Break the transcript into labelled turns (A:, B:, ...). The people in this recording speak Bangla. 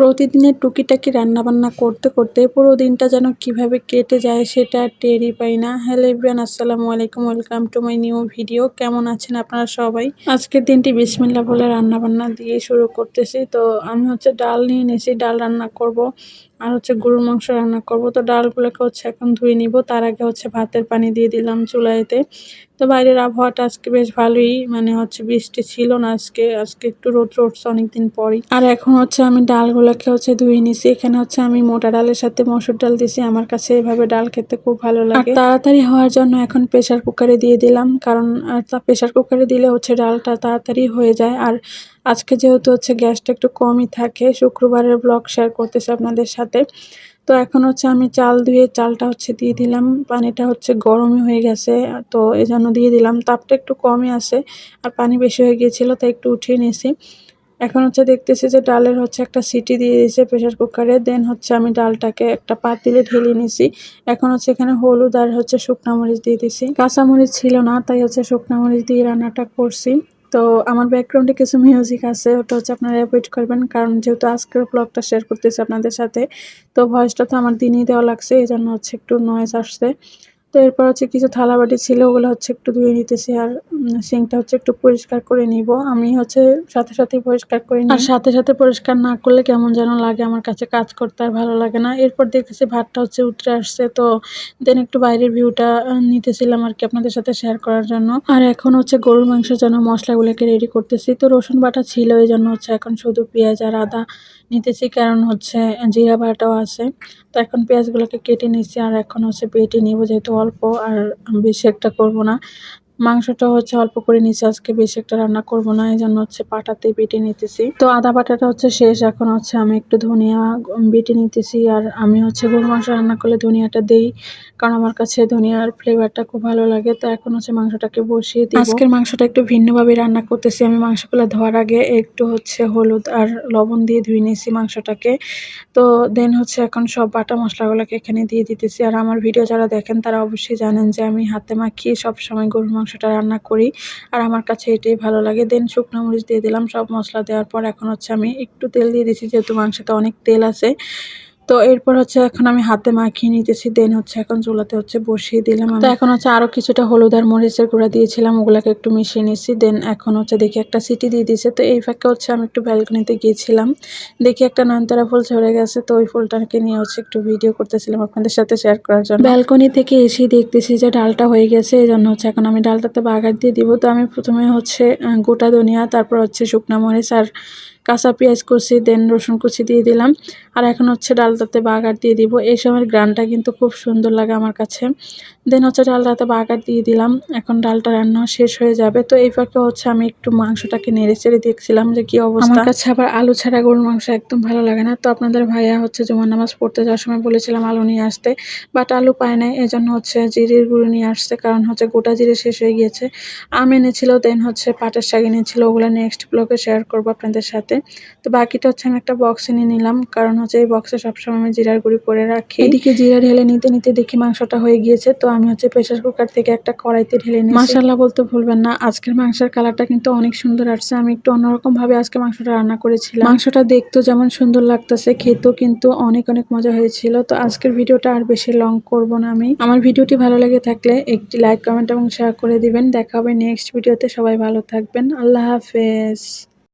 A: প্রতিদিনের টুকিটাকি রান্নাবান্না করতে করতে পুরো দিনটা যেন কীভাবে কেটে যায় সেটা টেরই পাই না। হ্যালো ইব্রান আসসালামু আলাইকুম, welcome to my new video. কেমন আছেন আপনারা সবাই? আজকের দিনটি বিসমিল্লা বলে রান্নাবান্না দিয়ে শুরু করতেছি। তো আমি হচ্ছে ডাল নিয়ে নিয়েছি ডাল রান্না করব। আর হচ্ছে গরুর মাংস রান্না করব। তো ডালগুলোকে হচ্ছে এখন ধুয়ে নিব। তার আগে হচ্ছে ভাতের পানি দিয়ে দিলাম চুলাইতে তো বাইরের আবহাওয়াটা আজকে বেশ ভালোই মানে হচ্ছে বৃষ্টি ছিল না আজকে। আজকে একটু রোদ উঠছে অনেকদিন পরই। আর এখন হচ্ছে আমি ডালগুলোকে হচ্ছে ধুয়ে নিছি। এখানে হচ্ছে আমি মোটা ডালের সাথে মসুর ডাল দিছি। আমার কাছে এভাবে ডাল খেতে খুব ভালো লাগে। তাড়াতাড়ি হওয়ার জন্য এখন প্রেশার কুকারে দিয়ে দিলাম। কারণ আর তা প্রেশার কুকারে দিলে হচ্ছে ডালটা তাড়াতাড়ি হয়ে যায়। আর আজকে যেহেতু হচ্ছে গ্যাসটা একটু কমই থাকে, শুক্রবারের ব্লগ শেয়ার করতেছে আপনাদের সাথে। তো এখন হচ্ছে আমি চাল ধুয়ে চালটা হচ্ছে দিয়ে দিলাম। পানিটা হচ্ছে গরমই হয়ে গেছে, তো এই জন্য দিয়ে দিলাম। তাপটা একটু কমই আছে আর পানি বেশি হয়ে গিয়েছিল, তাই একটু উঠিয়ে নিয়েছি। এখন হচ্ছে দেখতেছি যে ডালের হচ্ছে একটা সিটি দিয়ে দিয়েছে প্রেশার কুকারে। দেন হচ্ছে আমি ডালটাকে একটা পাতিলে ঢেলে নিছি এখন হচ্ছে এখানে হলুদ আর হচ্ছে শুকনা মরিচ দিয়ে দিছি কাঁচামরিচ ছিল না, তাই হচ্ছে শুকনা মরিচ দিয়ে রান্নাটা করছি। তো আমার ব্যাকগ্রাউন্ডে কিছু মিউজিক আছে, ওটা হচ্ছে আপনারা অ্যাভয়েড করবেন। কারণ যেহেতু আজকের ব্লগটা শেয়ার করতেছি আপনাদের সাথে, তো ভয়েসটা তো আমার দিনই দেওয়া লাগছে এই জন্য হচ্ছে একটু নয়েজ আসছে। তো এরপর হচ্ছে কিছু থালাবাটি ছিল, ওগুলো হচ্ছে একটু ধুয়ে নিতেছি। আর সিঙ্কটা হচ্ছে একটু পরিষ্কার করে নিব। আমি হচ্ছে সাথে সাথে পরিষ্কার করে নিই। আর সাথে সাথে পরিষ্কার না করলে কেমন যেন লাগে, আমার কাছে কাজ করতে আর ভালো লাগে না। এরপর দেখতেছি ভাতটা হচ্ছে উতরে আসছে, তো দেন একটু বাইরের ভিউটা নিতেছিলাম আর কি আপনাদের সাথে শেয়ার করার জন্য। আর এখন হচ্ছে গরুর মাংসের জন্য মশলাগুলোকে রেডি করতেছি। তো রসুন বাটা ছিল, এই জন্য হচ্ছে এখন শুধু পেঁয়াজ আর আদা নিতেছি, কারণ হচ্ছে জিরা বাটাও আছে। তো এখন পেঁয়াজগুলোকে কেটে নিচ্ছি, আর এখন হচ্ছে বেটে নিব, যেহেতু অল্প, আর বেশি একটা করব না। মাংসটা হচ্ছে অল্প করে নিচে, আজকে বেশি একটা রান্না করব না এই জন্য হচ্ছে পাটাতে বেটে নিতেছি। তো আদা বাটাটা হচ্ছে শেষ, এখন হচ্ছে আমি একটু ধনিয়া বেটে নিতেছি, আর আমি হচ্ছে গরু মাংস রান্না করলে ধনিয়াটা দেই, কারণ আমার কাছে ধনিয়ার ফ্লেভারটা খুব ভালো লাগে, তো এখন হচ্ছে মাংসটাকে বসিয়ে দিই আজকের মাংসটা একটু ভিন্নভাবে রান্না করতেছি, আমি মাংসগুলো ধোয়ার আগে একটু হচ্ছে হলুদ আর লবণ দিয়ে ধুয়ে নিয়েছি মাংসটাকে, তো দেন হচ্ছে এখন সব বাটা মশলাগুলোকে এখানে দিয়ে দিতেছি, আর আমার ভিডিও যারা দেখেন তারা অবশ্যই জানেন যে আমি হাতে মাখিয়ে সব সময় গরুর মাংসটা রান্না করি। আর আমার কাছে এটাই ভালো লাগে। দেন শুকনো মরিচ দিয়ে দিলাম। সব মশলা দেওয়ার পর এখন হচ্ছে আমি একটু তেল দিয়ে দিচ্ছি যেহেতু মাংসতে অনেক তেল আছে। তো এরপর হচ্ছে এখন আমি হাতে মাখিয়ে নিতেছি দেন হচ্ছে এখন চুলাতে হচ্ছে বসিয়ে দিলাম তো এখন হচ্ছে আরও কিছুটা হলুদ আর মরিচের গুঁড়া দিয়েছিলাম ওগুলোকে একটু মিশিয়ে নিচ্ছি দেন এখন হচ্ছে দেখি একটা সিটি দিয়ে দিয়েছে। তো এই ফাঁকে হচ্ছে আমি একটু ব্যালকনিতে গিয়েছিলাম দেখি একটা নয়নতারা ফুল ঝরে গেছে তো ওই ফুলটাকে নিয়ে হচ্ছে একটু ভিডিও করতেছিলাম আপনাদের সাথে শেয়ার করার জন্য। ব্যালকনি থেকে এসেই দেখতেছি যে ডালটা হয়ে গেছে এই জন্য হচ্ছে এখন আমি ডালটাতে বাগার দিয়ে দিব। তো আমি প্রথমে হচ্ছে গোটা ধনিয়া তারপর হচ্ছে শুকনা মরিচ আর কাঁচা পেঁয়াজ কুচি দেন রসুন কুচি দিয়ে দিলাম। আর এখন হচ্ছে ডালটাতে বাগার দিয়ে দিব। এই সময়ের গ্রানটা কিন্তু খুব সুন্দর লাগে আমার কাছে। দেন হচ্ছে ডালটাতে বাগার দিয়ে দিলাম। এখন ডালটা রান্না শেষ হয়ে যাবে। তো এই ফাঁকে হচ্ছে আমি একটু মাংসটাকে নেড়ে চেড়ে দেখছিলাম যে কি অবস্থা। আমার কাছে আবার আলু ছাড়া গরুর মাংস একদম ভালো লাগে না। তো আপনাদের ভাইয়া হচ্ছে জমা নামাজ পড়তে যাওয়ার সময় বলেছিলাম আলু নিয়ে আসতে। বাট আলু পায় নাই, এজন্য হচ্ছে জিরির গুঁড়ো নিয়ে আসছে। কারণ হচ্ছে গোটা জিরে শেষ হয়ে গিয়েছে। আম এনেছিল দেন হচ্ছে পাটের শাক এনেছিল। ওগুলো নেক্সট ব্লগে শেয়ার করব আপনাদের সাথে। তো বাকিটা হচ্ছে আমি একটা বক্সে নিয়ে নিলাম। কারণ হচ্ছে এই বক্সে সবসময় আমি জিরার গুঁড়ি করে রাখি। এদিকে জিরা ঢেলে নিতে নিতে দেখি মাংসটা হয়ে গিয়েছে। তো আমি হচ্ছে প্রেশার কুকার থেকে একটা কড়াইতে ঢেলে নিই মাসাল্লাহ বলতে ভুলবেন না। আজকের মাংসের কালারটা কিন্তু অনেক সুন্দর আসছে। আমি একটু অন্যরকম ভাবে আজকে মাংসটা রান্না করেছিলাম। মাংসটা দেখতেও যেমন সুন্দর লাগতেছে খেতেও কিন্তু অনেক অনেক মজা হয়েছিল। তো আজকের ভিডিওটা আর বেশি লং করব না আমি। আমার ভিডিওটি ভালো লেগে থাকলে একটি লাইক কমেন্ট এবং শেয়ার করে দিবেন। দেখা হবে নেক্সট ভিডিওতে সবাই ভালো থাকবেন। আল্লাহ হাফেজ।